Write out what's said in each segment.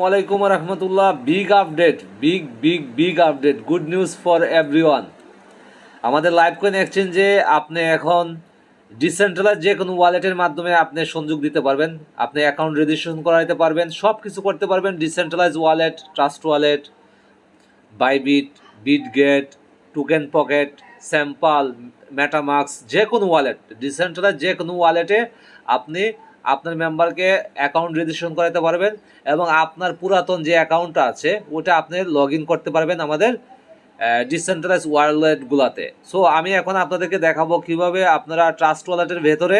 ওয়ালাইকুম রহমতুল্লাহ big update big big big update good news for everyone আমাদের live coin এক্সচেঞ্জে আপনি এখন ডিসেন্ট্রালাইজ যে কোনো ওয়ালেটের মাধ্যমে আপনি সংযোগ দিতে পারবেন। আপনি অ্যাকাউন্ট রেজিস্ট্রেশন করাইতে পারবেন। সব কিছু করতে পারবেন। Decentralise wallet Trust Wallet Bybit Bitget Token Pocket SafePal MetaMask যে কোনো ওয়ালেট ডিসেন্ট্রালাইজ যে কোনো ওয়ালেটে আপনি আপনার মেম্বারকে অ্যাকাউন্ট রেজিস্ট্রেশন করাতে পারবেন এবং আপনার পুরাতন যে অ্যাকাউন্টটা আছে, ওটা আপনি লগ করতে পারবেন আমাদের ডিসেন্ট্রালাইজ ওয়ালেটগুলোতে সো আমি এখন আপনাদেরকে দেখাবো কীভাবে আপনারা ট্রাস্ট ওয়ালেটের ভেতরে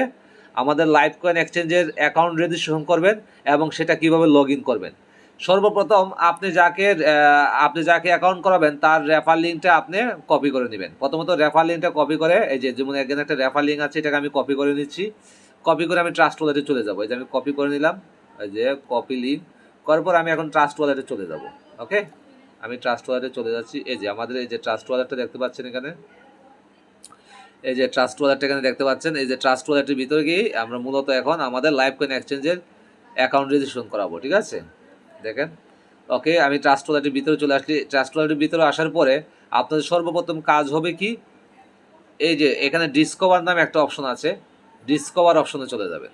আমাদের লাইভ কয়েন এক্সচেঞ্জের অ্যাকাউন্ট রেজিস্ট্রেশন করবেন এবং সেটা কীভাবে লগ করবেন। সর্বপ্রথম আপনি যাকে আপনি যাকে অ্যাকাউন্ট করাবেন, তার রেফার লিঙ্কটা আপনি কপি করে নেবেন। প্রথমত রেফার লিঙ্কটা কপি করে, এই যে যেমন এখানে একটা রেফার লিঙ্ক আছে, এটাকে আমি কপি করে নিচ্ছি। কপি করে আমি ট্রাস্ট ওয়ালেটে চলে যাব। এই যে আমি কপি করে নিলাম, এই যে কপি লিঙ্ক করার পর আমি এখন ট্রাস্ট ওয়ালেটে চলে যাব ওকে আমি ট্রাস্ট ওয়ালেটে চলে যাচ্ছি। এই যে আমাদের এই যে ট্রাস্ট ওয়ালেটটা দেখতে পাচ্ছেন এখানে। এই যে ট্রাস্ট ওয়ালেটটা এখানে দেখতে পাচ্ছেন। এই যে ট্রাস্ট ওয়ালেটের ভিতরে গিয়ে আমরা মূলত এখন আমাদের লাইভ কয়েন এক্সচেঞ্জের অ্যাকাউন্ট রেজিস্ট্রেশন করাবো, ঠিক আছে? দেখেন ওকে আমি ট্রাস্ট ওয়ালেটের ভিতরে চলে আসলি। ট্রাস্ট ওয়ালেটের ভিতরে আসার পরে আপনাদের সর্বপ্রথম কাজ হবে কি? এই যে এখানে ডিসকভার নামে একটা অপশন আছে। ডিসকভার অপশনে চলে যাবেন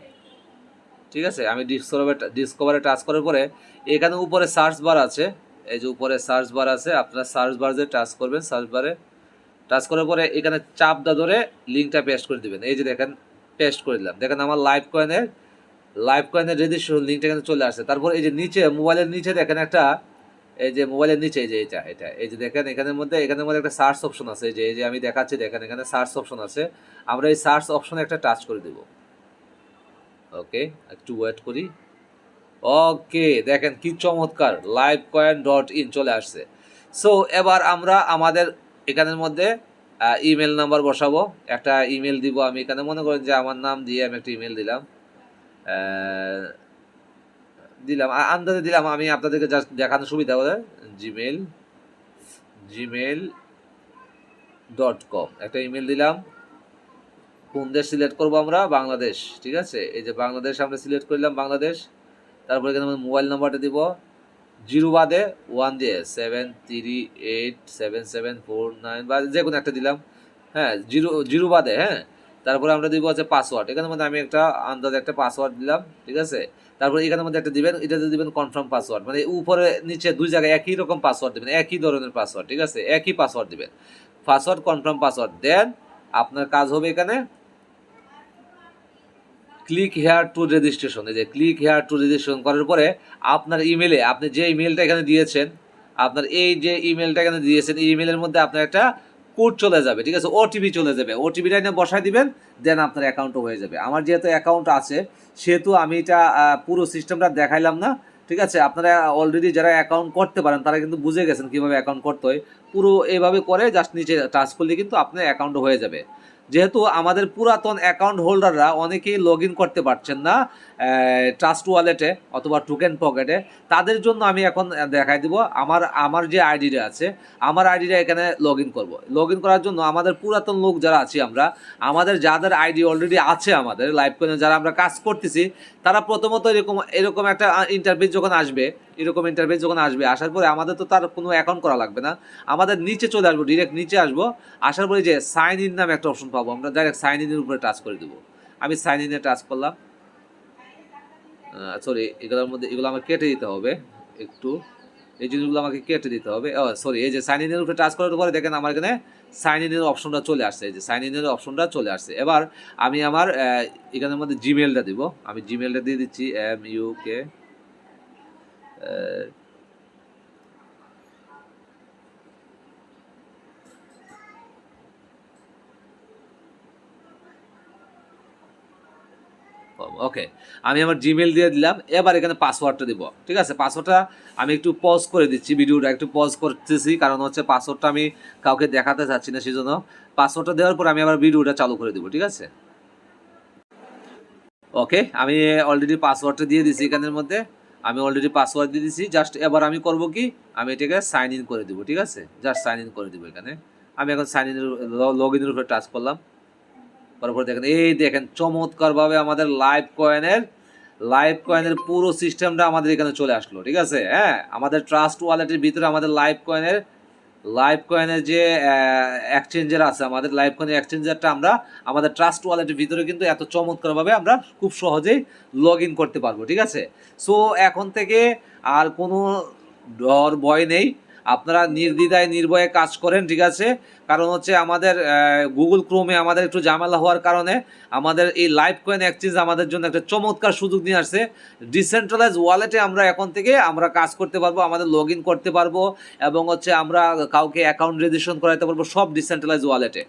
ঠিক আছে? আমি ডিসকভার ডিসকভারে টাচ করার পরে এখানে উপরে সার্চ বার আছে। এই যে উপরে সার্চ বার আছে, আপনারা সার্চ বার যে টাচ করবেন সার্চ বারে টাচ করার পরে এখানে চাপ দা ধরে লিঙ্কটা পেস্ট করে দিবেন। এই যে দেখেন পেস্ট করে দিলাম। দেখেন আমার লাইভ কয়েনের লাইভ কয়েনের রেজিস্ট্রেশন লিঙ্কটা এখানে চলে আসছে। তারপর এই যে নিচে মোবাইলের নিচে দেখেন একটা এই যে মোবাইলের নিচে যে এটা এটা। এই যে দেখেন, এখানের মধ্যে এখানের মধ্যে একটা সার্চ অপশন আছে। যে, এই যে আমি দেখাচ্ছি, দেখেন, এখানে সার্চ অপশন আছে। আমরা এই সার্চ অপশনে একটা টাচ করে দেব। ওকে একটু ওয়েট করি। ওকে দেখেন কি চমৎকার। লাইভ কয়েন ডট ইন চলে আসছে। সো এবার আমরা আমাদের এখানের মধ্যে ইমেল নাম্বার বসাবো। একটা ইমেল দিব আমি। এখানে মনে করেন যে আমার নাম দিয়ে আমি একটা ইমেল দিলাম। দিলাম। আন্দাজে দিলাম, আমি আপনাদেরকে জাস্ট দেখানোর সুবিধা হবে জিমেল জিমেল ডট কম একটা ইমেল দিলাম, কোন দেশ সিলেক্ট করব আমরা? বাংলাদেশ, ঠিক আছে? এই যে বাংলাদেশ আমরা সিলেক্ট করলাম, বাংলাদেশ। তারপরে এখানে আমরা মোবাইল নাম্বারটা দিব, জিরো বাদে ওয়ান দিয়ে seven three eight seven seven four nine বা যে কোনো একটা দিলাম হ্যাঁ জিরো জিরো বাদে হ্যাঁ? তারপরে আমরা দিব হচ্ছে পাসওয়ার্ড এখানে মধ্যে আমি একটা আন্দাজে একটা পাসওয়ার্ড দিলাম, ঠিক আছে? তারপরে এখানের মধ্যে একটা দিবেন, এটাতে দিবেন কনফার্ম পাসওয়ার্ড মানে উপরে, নিচে দুই জায়গায় একই রকম পাসওয়ার্ড দিবেন, একই ধরনের পাসওয়ার্ড ঠিক আছে? একই পাসওয়ার্ড দিবেন। পাসওয়ার্ড কনফার্ম পাসওয়ার্ড দেন আপনার কাজ হবে এখানে ক্লিক হেয়ার টু রেজিস্ট্রেশন এই যে ক্লিক হেয়ার টু রেজিস্ট্রেশন করার পরে আপনার ইমেলে আপনি যে ইমেলটা এখানে দিয়েছেন, আপনার এই যে ইমেলটা এখানে দিয়েছেন, এই ইমেলের মধ্যে আপনার একটা কোড চলে যাবে, ঠিক আছে? ওটিপি চলে যাবে। ওটিপিটা এনে বসাই দিবেন, দেন আপনার অ্যাকাউন্টও হয়ে যাবে। আমার যেহেতু অ্যাকাউন্ট আছে, সেহেতু আমি এটা পুরো সিস্টেমটা দেখাইলাম না, ঠিক আছে? আপনারা অলরেডি যারা অ্যাকাউন্ট করতে পারেন, তারা কিন্তু বুঝে গেছেন কীভাবে অ্যাকাউন্ট করতে হয়। পুরো এভাবে করে জাস্ট নিচে টাচ করলে কিন্তু আপনার অ্যাকাউন্ট হয়ে যাবে। যেহেতু আমাদের পুরাতন অ্যাকাউন্ট হোল্ডাররা অনেকেই লগ করতে পারছেন না ট্রাস্ট ওয়ালেটে অথবা টোকেন পকেটে তাদের জন্য আমি এখন দেখাই দিব আমার আমার যে আইডিটা আছে, আমার আইডিটা এখানে লগ ইন করব। লগ ইন করার জন্য আমাদের পুরাতন লোক যারা আছি আমরা, আমাদের যাদের আইডি অলরেডি আছে আমাদের লাইভ কোনে যারা আমরা কাজ করতেছি, তারা প্রথমত এরকম এরকম একটা ইন্টারভিউ যখন আসবে, এরকম ইন্টারভিউ যখন আসবে, আসার পরে আমাদের তো তার কোনো অ্যাকাউন্ট করা লাগবে না। আমাদের নিচে চলে আসব ডিরেক্ট নিচে আসব, আসার পরে যে সাইন ইন নামে একটা অপশন পাবো, আমরা ডাইরেক্ট সাইন ইনের উপরে টাচ করে দেবো। আমি সাইন ইনে টাচ করলাম। সরি এগুলোর মধ্যে, এগুলো আমাকে কেটে দিতে হবে, একটু। এই জিনিসগুলো আমাকে কেটে দিতে হবে। সরি এই যে সাইন ইনের উপরে টাচ করার পরে দেখেন আমার এখানে সাইন ইনের অপশনটা চলে আসছে, এই যে সাইন ইনের অপশনটা চলে আসছে। এবার আমি আমার এখানের মধ্যে জিমেলটা দিব। আমি জিমেলটা দিয়ে দিচ্ছি এম ইউ কে ওকে আমি আমার জিমেল দিয়ে দিলাম। এবার এখানে পাসওয়ার্ডটা দিব। ঠিক আছে? পাসওয়ার্ডটা আমি একটু পজ করে দিচ্ছি ভিডিওটা, একটু পজ করতেছি, কারণ হচ্ছে পাসওয়ার্ডটা আমি কাউকে দেখাতে চাচ্ছি না, সেজন্য পাসওয়ার্ডটা দেওয়ার পর আমি আবার ভিডিওটা চালু করে দিব, ঠিক আছে? ওকে আমি অলরেডি পাসওয়ার্ডটা দিয়ে দিছি এখানের মধ্যে। আমি অলরেডি পাসওয়ার্ড দিয়ে দিছি। জাস্ট এবার আমি করব কি? আমি এটাকে সাইন ইন করে দিব, ঠিক আছে? জাস্ট সাইন ইন করে দিব এখানে। আমি এখন সাইন ইন লগ ইনের উপরে টাচ করলাম। তারপর দেখেন, এই দেখেন, চমৎকারভাবে আমাদের লাইভ কয়েনের লাইভ কয়েনের পুরো সিস্টেমটা আমাদের এখানে চলে আসলো, ঠিক আছে? হ্যাঁ আমাদের ট্রাস্ট ওয়ালেটের ভিতরে আমাদের লাইভ কয়েনের লাইভ কয়েনের যে এক্সচেঞ্জার আছে, আমাদের লাইভ কয়েনের এক্সচেঞ্জারটা আমরা, আমাদের ট্রাস্ট ওয়ালেটের ভিতরে কিন্তু এত চমৎকারভাবে আমরা খুব সহজেই লগ ইন করতে পারব, ঠিক আছে? সো এখন থেকে আর কোনো ডর, ভয় নেই। আপনারা নির্দ্বিধায়, নির্ভয়ে কাজ করেন, ঠিক আছে? কারণ হচ্ছে আমাদের গুগল ক্রোমে আমাদের একটু ঝামেলা হওয়ার কারণে আমাদের এই লাইভ কয়েন এক্সচেঞ্জ আমাদের জন্য একটা চমৎকার সুযোগ নিয়ে আসছে। ডিসেন্ট্রালাইজ ওয়ালেটে আমরা এখন থেকে আমরা কাজ করতে পারব, আমাদের লগ করতে পারব এবং হচ্ছে আমরা কাউকে অ্যাকাউন্ট রেজিস্ট্রেশন করাতে পারব সব ডিসেন্ট্রালাইজ ওয়ালেটে